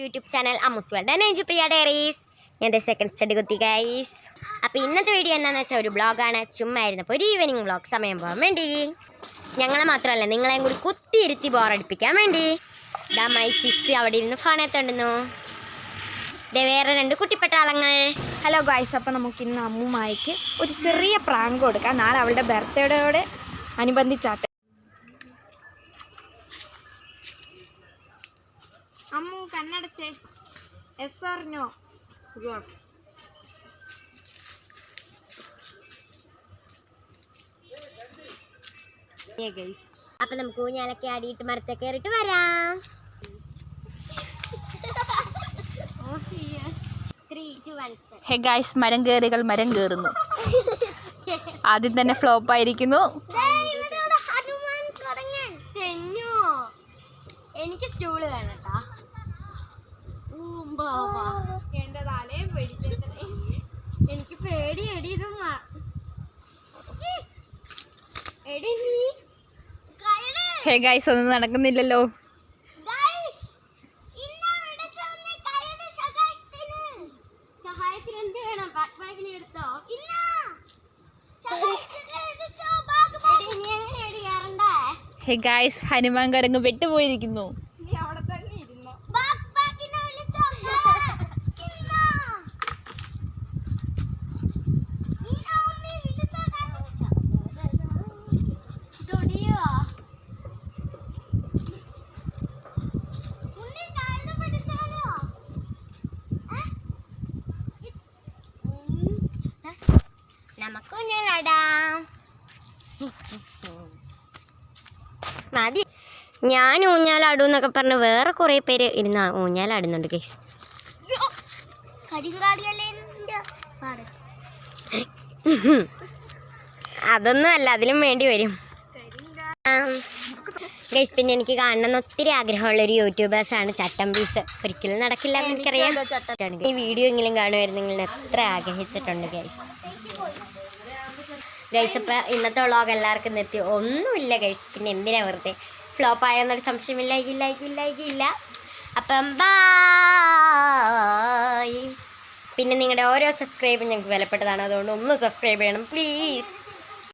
YouTube channel അമ്മൂസ് world എന്റെ പ്രിയ diaries. ഞാൻ സെക്കൻഡ് സ്റ്റഡി കുത്തി ഗൈസ് അപ്പോൾ ഇന്നത്തെ വീഡിയോ എന്താണെന്ന് വെച്ചാൽ ഒരു ബ്ലോഗാണ് ചുമ്മാ ആയിരുന്നപ്പോൾ ഒരു ഈവനിങ് ബ്ലോഗ് സമയം പോകാൻ വേണ്ടി. ഞങ്ങളെ മാത്രമല്ല നിങ്ങളെയും കൂടി കുത്തിയിരുത്തി ബോറടിപ്പിക്കാൻ വേണ്ടി. ദാ മൈ സിസ് അവിടെ ഇരുന്ന് ഫോണെത്തുണ്ടെന്നു ദേ വേറെ രണ്ട് കുട്ടിപ്പട്ടാളങ്ങൾ ഹലോ ഗൈസ് അപ്പോൾ നമുക്ക് ഇന്ന് അമ്മുമായിക്ക് ഒരു ചെറിയ പ്രാങ്ക് കൊടുക്കാം. നാളെ അവളുടെ ബർത്ത്ഡേയോട് അനുബന്ധിച്ചാട്ടെ. അമ്മു കണ്ണടച്ചേ. എസ് ആർ നോ അപ്പം നമുക്ക് ഊഞ്ഞാലൊക്കെ ആടിയിട്ട് മരത്തെ കയറിട്ട് വരാം. ഹേ ഗായ്സ് മരം കയറികൾ മരം കയറുന്നു. ആദ്യം തന്നെ ഫ്ലോപ്പ് ആയിരിക്കുന്നു. എനിക്ക് സ്റ്റൂൾ വേണം കേട്ടാ എനിക്ക് പേടി എടി എടി നീ ഹേ ഗൈസ് ഒന്നും നടക്കുന്നില്ലല്ലോ. ഹേ ഗായ്സ് ഹനുമാൻ കരങ്ങ് വെട്ടുപോയിരിക്കുന്നു നമുക്ക് മതി. ഞാൻ ഊഞ്ഞാലാടും എന്നൊക്കെ പറഞ്ഞ് വേറെ കുറേ പേര് ഇരുന്ന് ഊഞ്ഞാലാടുന്നുണ്ട് കേസ് അതൊന്നും അല്ല അതിലും വേണ്ടി വരും. ഗൈസ് പിന്നെ എനിക്ക് കാണണമെന്ന് ഒത്തിരി ആഗ്രഹമുള്ള ഒരു യൂട്യൂബേഴ്സാണ് ചട്ടമ്പീസ് ഒരിക്കലും നടക്കില്ല എന്ന് എനിക്കറിയാം. ഈ വീഡിയോ എങ്കിലും കാണുമായിരുന്നെങ്കിൽ എത്ര ആഗ്രഹിച്ചിട്ടുണ്ട് ഗൈസ് ഗൈസ് അപ്പം ഇന്നത്തെ വ്ളോഗ് എല്ലാവർക്കും നിർത്തി ഒന്നുമില്ല ഗൈസ് പിന്നെ എന്തിനാ വെറുതെ? ഫ്ലോപ്പ് ആയെന്നൊരു സംശയമില്ല. ഇല്ല ഇല്ല ഇല്ല അപ്പം ബായ് പിന്നെ നിങ്ങളുടെ ഓരോ സബ്സ്ക്രൈബും ഞങ്ങൾക്ക് വിലപ്പെട്ടതാണ്. അതുകൊണ്ട് ഒന്ന് സബ്സ്ക്രൈബ് ചെയ്യണം. പ്ലീസ്